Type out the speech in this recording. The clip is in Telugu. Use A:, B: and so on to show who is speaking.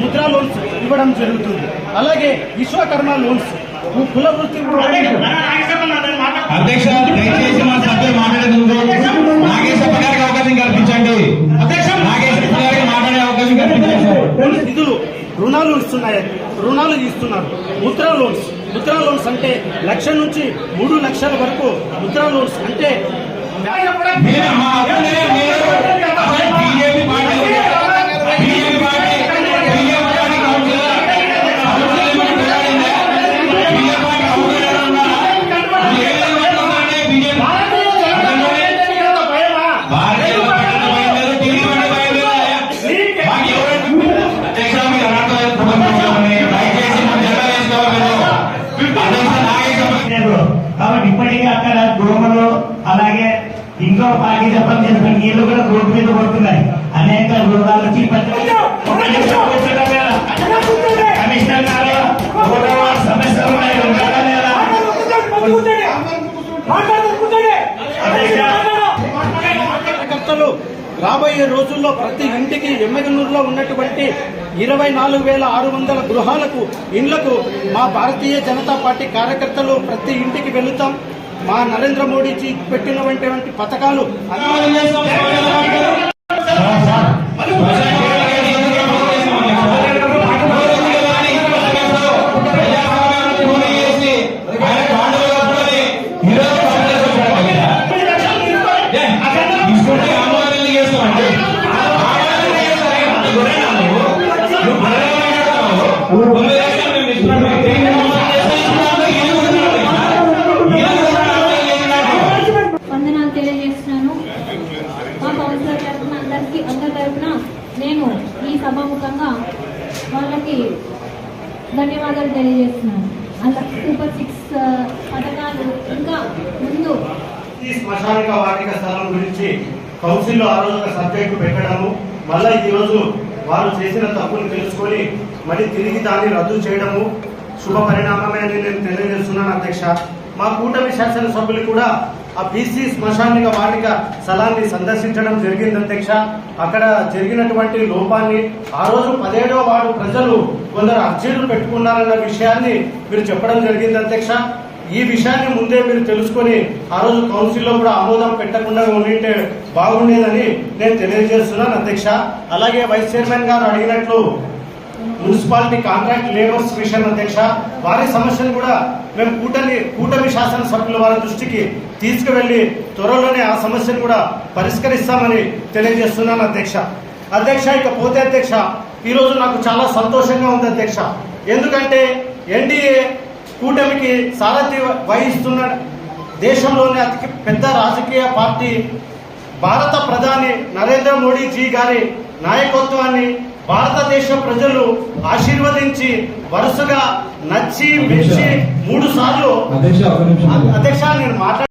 A: ముద్రా లోన్స్ ఇవ్వడం జరుగుతుంది. అలాగే విశ్వకర్మ లోన్స్ కుల వృత్తి.
B: అధ్యక్ష దయచేసి మా సభ్యులు మాట్లాడేందుకు నాగేశ్వర గారికి అవకాశం కల్పించండి. అధ్యక్ష నాగేశ్వర గారికి మాట్లాడే అవకాశం కల్పించండి.
A: నిధులు రుణాలు ఇస్తున్నాయి. రుణాలు ఇస్తున్నారు. ముద్రా లోన్స్ ముద్రా లోన్స్ అంటే లక్ష నుంచి మూడు లక్షల వరకు ముద్రా లోన్స్ అంటే
C: ఇంకో పార్టీ చెప్పని చేసిన నీళ్ళు కూడా రోడ్డు మీద పడుతున్నాయి. అనేక రోగాలు వచ్చి? కమిషనర్ గారు సమస్యలు
A: రాబోయే రోజుల్లో ప్రతి ఇంటికి ఎమ్మెగనూరులో ఉన్నటువంటి ఇరవై నాలుగు వేల ఆరు వందల గృహాలకు ఇండ్లకు మా భారతీయ జనతా పార్టీ కార్యకర్తలు ప్రతి ఇంటికి వెళుతాం. మా నరేంద్ర మోడీజీ పెట్టినటువంటి పథకాలు అన్ని
D: నేను ఈ సభాముఖంగా వాళ్ళకి ధన్యవాదాలు తెలియజేస్తున్నాను. అలా సూపర్ సిక్స్ పథకాలు ఇంకా ముందు
A: ఈ శ్మశానిక వాటిక స్థలం గురించి కౌన్సిల్లో ఆ రోజు సబ్జెక్టు పెట్టడము మళ్ళా ఈ రోజు వారు చేసిన తప్పులు తెలుసుకొని మళ్ళీ తిరిగి దాన్ని రద్దు చేయడము శుభ పరిణామమే అని నేను తెలియజేస్తున్నాను అధ్యక్ష. మా కూటమి శాసనసభ్యులు కూడా ఆ బీసీ శ్మశానిక వాటిక స్థలాన్ని సందర్శించడం జరిగింది అధ్యక్ష. అక్కడ జరిగినటువంటి లోపాన్ని ఆ రోజు పదిహేడవ వార్డు ప్రజలు కొందరు అర్జీలు పెట్టుకున్నారన్న విషయాన్ని మీరు చెప్పడం జరిగింది అధ్యక్ష. ఈ విషయాన్ని ముందే మీరు తెలుసుకొని ఆ రోజు కౌన్సిల్లో కూడా ఆమోదం పెట్టకుండా ఉండింటే బాగుండేదని నేను తెలియజేస్తున్నాను అధ్యక్ష. అలాగే వైస్ చైర్మన్ గారు అడిగినట్లు మున్సిపాలిటీ కాంట్రాక్ట్ లేబర్స్ విషయం అధ్యక్ష. వారి సమస్యను కూడా మేము కూటమి కూటమి శాసనసభ్యుల వారి దృష్టికి తీసుకువెళ్ళి త్వరలోనే ఆ సమస్యను కూడా పరిష్కరిస్తామని తెలియజేస్తున్నాను అధ్యక్ష. అధ్యక్ష ఇక పోతే అధ్యక్ష ఈరోజు నాకు చాలా సంతోషంగా ఉంది అధ్యక్ష. ఎందుకంటే ఎన్డీఏ కూటమికి సారథి వహిస్తున్న దేశంలోనే అతి పెద్ద రాజకీయ పార్టీ భారత ప్రధాని నరేంద్ర మోడీజీ గారి నాయకత్వాన్ని భారతదేశ ప్రజలు ఆశీర్వదించి వరుసగా నచ్చి మెచ్చి మూడు సార్లు అధ్యక్ష నేను మాట్లాడ